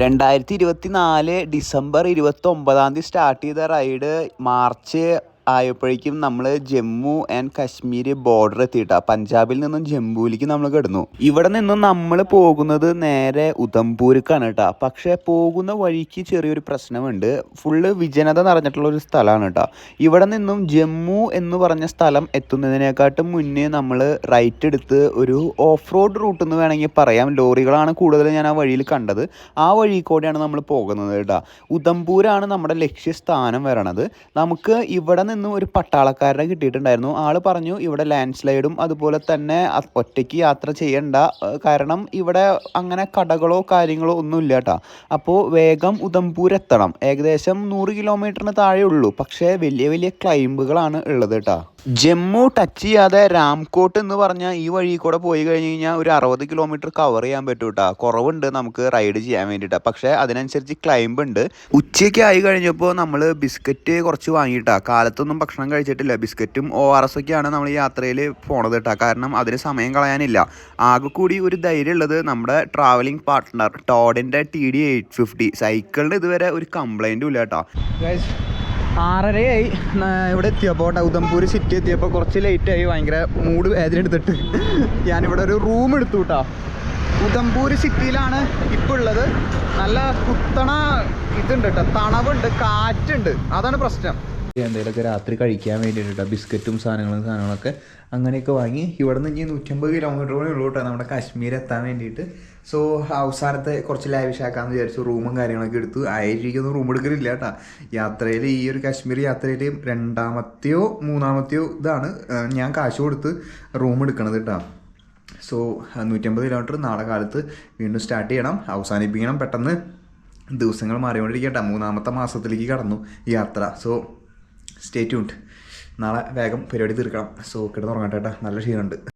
രണ്ടായിരത്തി ഇരുപത്തി നാല് ഡിസംബർ ഇരുപത്തി ഒമ്പതാം തീയതി സ്റ്റാർട്ട് ചെയ്ത റൈഡ് മാർച്ച് ആയപ്പോഴേക്കും നമ്മൾ ജമ്മു ആൻഡ് കാശ്മീർ ബോർഡർ എത്തിയിട്ടാ. പഞ്ചാബിൽ നിന്നും ജമ്മുവിലേക്ക് നമ്മൾ കിടന്നു. ഇവിടെ നിന്നും നമ്മൾ പോകുന്നത് നേരെ ഉദംപൂർക്കാണ് കേട്ടോ. പക്ഷേ പോകുന്ന വഴിക്ക് ചെറിയൊരു പ്രശ്നമുണ്ട്. ഫുള്ള് വിജനത നിറഞ്ഞിട്ടുള്ള ഒരു സ്ഥലമാണ് കേട്ടോ. ഇവിടെ നിന്നും ജമ്മു എന്ന് പറഞ്ഞ സ്ഥലം എത്തുന്നതിനെക്കാട്ടും മുന്നേ നമ്മൾ റൈറ്റ് എടുത്ത് ഒരു ഓഫ് റോഡ് റൂട്ട് എന്ന് വേണമെങ്കിൽ പറയാം. ലോറികളാണ് കൂടുതൽ ഞാൻ ആ വഴിയിൽ കണ്ടത്. ആ വഴി കൂടെയാണ് നമ്മൾ പോകുന്നത് കേട്ടോ. ഉദംപൂരാണ് നമ്മുടെ ലക്ഷ്യസ്ഥാനം വരണത്. നമുക്ക് ഇവിടെ നിന്നും ഒരു പട്ടാളക്കാരനെ കിട്ടിയിട്ടുണ്ടായിരുന്നു. ആൾ പറഞ്ഞു ഇവിടെ ലാൻഡ് സ്ലൈഡും അതുപോലെ തന്നെ ഒറ്റയ്ക്ക് യാത്ര ചെയ്യണ്ട. കാരണം ഇവിടെ അങ്ങനെ കടകളോ കാര്യങ്ങളോ ഒന്നും ഇല്ല കേട്ടോ അപ്പോൾ വേഗം ഉദംപൂർ എത്തണം. ഏകദേശം നൂറ് കിലോമീറ്ററിന് താഴെ ഉള്ളൂ പക്ഷേ വലിയ വലിയ ക്ലൈംബുകളാണ് ഉള്ളത് കേട്ടോ ജമ്മു ടച്ച് ചെയ്യാതെ രാംകോട്ട് എന്ന് പറഞ്ഞാൽ ഈ വഴി കൂടെ പോയി കഴിഞ്ഞ് കഴിഞ്ഞാൽ ഒരു അറുപത് കിലോമീറ്റർ കവർ ചെയ്യാൻ പറ്റും കേട്ടോ കുറവുണ്ട് നമുക്ക് റൈഡ് ചെയ്യാൻ വേണ്ടിയിട്ടാണ് പക്ഷേ അതിനനുസരിച്ച് ക്ലൈംബ് ഉണ്ട്. ഉച്ചയ്ക്ക് ആയി കഴിഞ്ഞപ്പോൾ നമ്മൾ ബിസ്ക്കറ്റ് കുറച്ച് വാങ്ങിയിട്ടാ. കാലത്തൊന്നും ഭക്ഷണം കഴിച്ചിട്ടില്ല. ബിസ്ക്കറ്റും ഒ ആർ എസ് ഒക്കെയാണ് നമ്മൾ യാത്രയിൽ പോണത് കേട്ടോ കാരണം അതിന് സമയം കളയാനില്ല. ആകെ കൂടി ഒരു ധൈര്യം ഉള്ളത് നമ്മുടെ ട്രാവലിംഗ് പാർട്ട്ണർ ടോഡിന്റെ ടി ഡി എയ്റ്റ് ഫിഫ്റ്റി സൈക്കിളിന് ഇതുവരെ ഒരു കംപ്ലൈന്റും ഇല്ല കേട്ടോ ആറരയായി. ഇവിടെ എത്തിയപ്പോൾ ഉദംപൂര് സിറ്റി എത്തിയപ്പോൾ കുറച്ച് ലേറ്റ് ആയി. ഭയങ്കര മൂഡ് വേദന എടുത്തിട്ട്. ഞാനിവിടെ ഒരു റൂം എടുത്തു കേട്ടോ ഉദംപൂര് സിറ്റിയിലാണ് ഇപ്പോൾ ഉള്ളത്. നല്ല കുത്തണ ഇതുണ്ട് കേട്ടോ തണവുണ്ട് കാറ്റുണ്ട്. അതാണ് പ്രശ്നം. എന്തെങ്കിലുമൊക്കെ രാത്രി കഴിക്കാൻ വേണ്ടിയിട്ട്. ബിസ്ക്കറ്റും സാധനങ്ങളും സാധനങ്ങളൊക്കെ അങ്ങനെയൊക്കെ വാങ്ങി ഇവിടെ നിന്ന് ഇനി നൂറ്റമ്പത് കിലോമീറ്റർ കൂടെ ഉള്ളൂ കേട്ടോ നമ്മുടെ കാശ്മീർ എത്താൻ വേണ്ടിയിട്ട്. സോ അവസാനത്തെ കുറച്ച് ലാവിഷ് ആക്കാമെന്ന് വിചാരിച്ചു. റൂമും കാര്യങ്ങളൊക്കെ എടുത്തു. ആയിരിക്കൊന്നും റൂം എടുക്കലില്ല കേട്ടോ. യാത്രയിൽ ഈ ഒരു കാശ്മീർ യാത്രയിൽ രണ്ടാമത്തെയോ മൂന്നാമത്തെയോ ഇതാണ് ഞാൻ കാശ് കൊടുത്ത് റൂം എടുക്കണത് കേട്ടോ. സോ നൂറ്റമ്പത് കിലോമീറ്റർ നാളെ കാലത്ത് വീണ്ടും സ്റ്റാർട്ട് ചെയ്യണം. അവസാനിപ്പിക്കണം. പെട്ടെന്ന് ദിവസങ്ങൾ മാറിക്കൊണ്ടിരിക്കട്ടെ. മൂന്നാമത്തെ മാസത്തിലേക്ക് കടന്നു യാത്ര. സോ സ്റ്റേ ട്യൂൺഡ് നാളെ വേഗം പരിപാടി തീർക്കണം. സോ കിടന്നുറങ്ങട്ടെ കേട്ടോ. നല്ല ക്ഷീണമുണ്ട്.